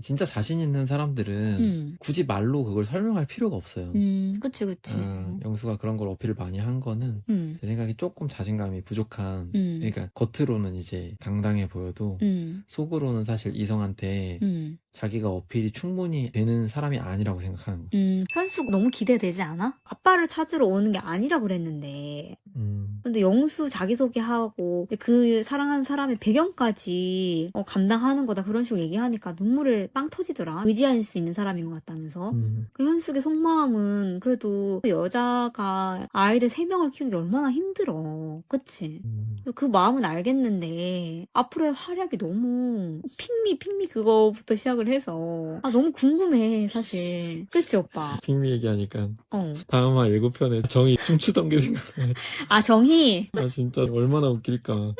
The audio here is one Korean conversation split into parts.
진짜 자신 있는 사람들은 음. 굳이 말로 그걸 설명할 필요가 없어요. 음, 그치, 그치. 어, 영수가 그런 걸 어필을 많이 한 거는 음, 내 생각에 조금 자신감이 부족한 음. 그러니까 겉으로는 이제 당당해 보여도 음, 속으로는 사실 이성한테 음, 자기가 어필이 충분히 되는 사람이 아니라고 생각하는 거야. 음. 현수 너무 기대되지 않아? 아빠를 찾으러 오는 게 아니라 그랬는데. 음, 근데 영수 자기소개하고 그 사랑하는 사람의 배경까지 어, 감당하는 거다 그런 식으로 얘기하니까 눈물을 빵 터지더라. 의지할 수 있는 사람인 것 같다면서. 음, 그 현숙의 속마음은 그래도 그 여자가 아이들 세 명을 키우는 게 얼마나 힘들어. 그치? 음. 그 마음은 알겠는데 앞으로의 활약이 너무 핑미 핑미 그거부터 시작을 해서 아 너무 궁금해 사실 그치 오빠 핑미 얘기하니까 어. 다음화 예고편에 정이 춤추던 게 생각나. 아 정희 아 진짜 얼마나 웃길까.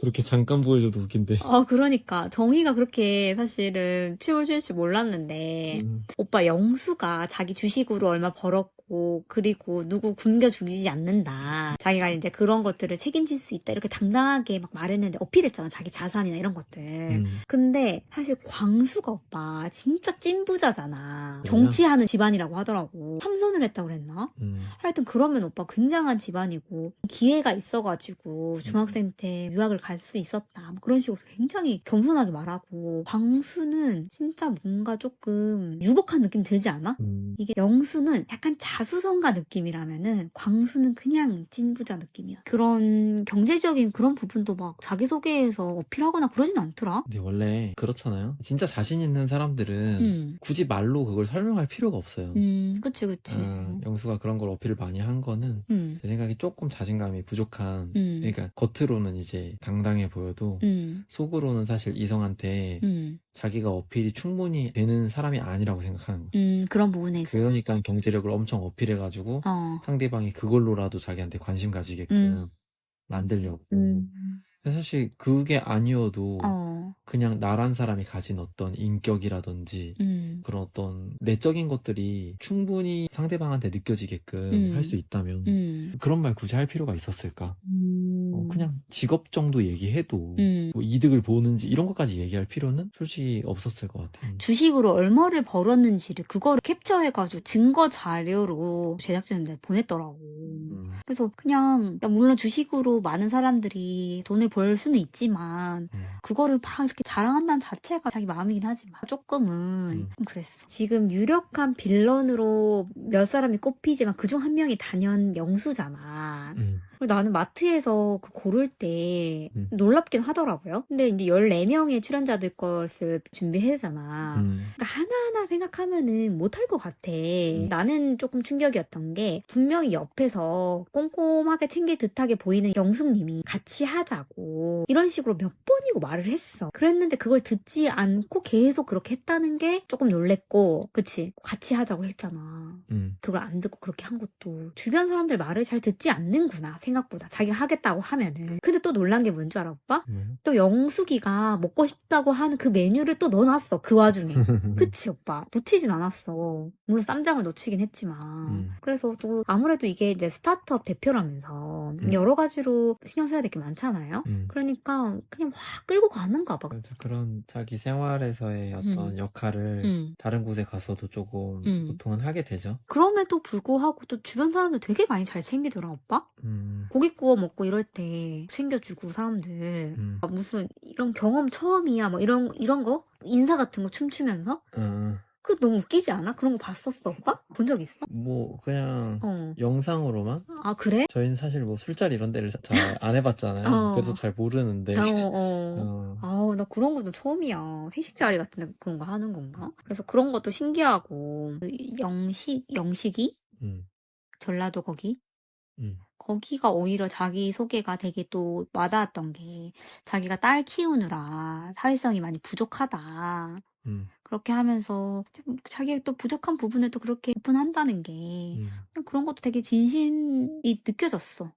그렇게 잠깐 보여줘도 웃긴데. 어 그러니까 정희가 그렇게 사실은 춤을 출줄 몰랐는데 음, 오빠 영수가 자기 주식으로 얼마 벌었고 그리고 누구 굶겨 죽이지 않는다. 자기가 이제 그런 것들을 책임질 수 있다. 이렇게 당당하게 막 말했는데 어필했잖아. 자기 자산이나 이런 것들. 음. 근데 사실 광수가 오빠 진짜 찐부자잖아. 정치하는 집안이라고 하더라고. 삼선을 했다고 그랬나? 음. 하여튼 그러면 오빠 굉장한 집안이고 기회가 있어가지고 중학생 때 유학을 갈 수 있었다. 뭐 그런 식으로 굉장히 겸손하게 말하고 광수는 진짜 뭔가 조금 유복한 느낌 들지 않아? 음. 이게 영수는 약간 자 수성가 느낌이라면은 광수는 그냥 찐부자 느낌이야. 그런 경제적인 그런 부분도 막 자기소개에서 어필하거나 그러진 않더라. 근데 원래 그렇잖아요. 진짜 자신 있는 사람들은 음. 굳이 말로 그걸 설명할 필요가 없어요. 음, 그치, 그치. 어, 영수가 그런 걸 어필을 많이 한 거는 음, 내 생각에 조금 자신감이 부족한 음, 그러니까 겉으로는 이제 당당해 보여도 음, 속으로는 사실 이성한테 음, 자기가 어필이 충분히 되는 사람이 아니라고 생각하는 거야. 음, 그런 부분에 있어서. 그러니까 경제력을 엄청 어필해가지고 어, 상대방이 그걸로라도 자기한테 관심 가지게끔 음. 만들려고. 음, 사실 그게 아니어도 어, 그냥 나란 사람이 가진 어떤 인격이라든지 음, 그런 어떤 내적인 것들이 충분히 상대방한테 느껴지게끔 음. 할수 있다면 음, 그런 말 굳이 할 필요가 있었을까? 그냥 직업 정도 얘기해도 음. 뭐 이득을 보는지 이런 것까지 얘기할 필요는 솔직히 없었을 것 같아. 주식으로 얼마를 벌었는지를 그거를 캡처해가지고 증거 자료로 제작진한테 보냈더라고. 음, 그래서 그냥 야, 물론 주식으로 많은 사람들이 돈을 벌 수는 있지만 음. 그거를 막 이렇게 자랑한다는 자체가 자기 마음이긴 하지만 조금은 음. 좀 그랬어. 지금 유력한 빌런으로 몇 사람이 꼽히지만 그중 한 명이 단연 영수잖아. 음, 그리고 나는 마트에서 그 고를 때 음. 놀랍긴 하더라고요. 근데 이제 14명의 출연자들 것을 준비해잖아. 음, 그러니까 하나하나 생각하면은 못할 것 같아. 나는 조금 충격이었던 게 분명히 옆에서 꼼꼼하게 챙길 듯하게 보이는 영숙님이 같이 하자고 이런 식으로 몇 번이고 말을 했어. 그랬는데 그걸 듣지 않고 계속 그렇게 했다는 게 조금 놀랬고, 그치? 같이 하자고 했잖아. 음. 그걸 안 듣고 그렇게 한 것도 주변 사람들 말을 잘 듣지 않는구나 생각보다 자기가 하겠다고 하면은 근데 또 놀란 게 뭔 줄 알아 오빠? 음. 또 영숙이가 먹고 싶다고 하는 그 메뉴를 또 넣어놨어 그 와중에 그치 오빠 놓치진 않았어 물론 쌈장을 놓치긴 했지만 음. 그래서 또 아무래도 이게 이제 스타트업 대표라면서 음. 여러 가지로 신경 써야 될 게 많잖아요 음. 그러니까 그냥 확 끌고 가는가 봐 맞아. 그런 자기 생활에서의 어떤 음. 역할을 음. 다른 곳에 가서도 조금 음. 보통은 하게 되죠. 그럼에도 불구하고 또 주변 사람들 되게 많이 잘 챙기더라 오빠 음, 고기 구워 먹고 이럴 때 챙겨주고 사람들 음. 아, 무슨 이런 경험 처음이야 뭐 이런 이런 거 인사 같은 거 춤추면서 어, 그 너무 웃기지 않아? 그런 거 봤었어 오빠? 본 적 있어? 뭐 그냥 어. 영상으로만 아 그래? 저희는 사실 뭐 술자리 이런 데를 잘 안 해봤잖아요. 어. 그래서 잘 모르는데. 어, 어. 네. 어. 아우 나 그런 것도 처음이야 회식 자리 같은 데 그런 거 하는 건가? 그래서 그런 것도 신기하고 그 영식 영식이 음, 전라도 거기 음, 거기가 오히려 자기 소개가 되게 또 와닿았던 게 자기가 딸 키우느라 사회성이 많이 부족하다. 음, 그렇게 하면서 좀 자기의 또 부족한 부분을 또 그렇게 오픈한다는 게 음. 그런 것도 되게 진심이 느껴졌어.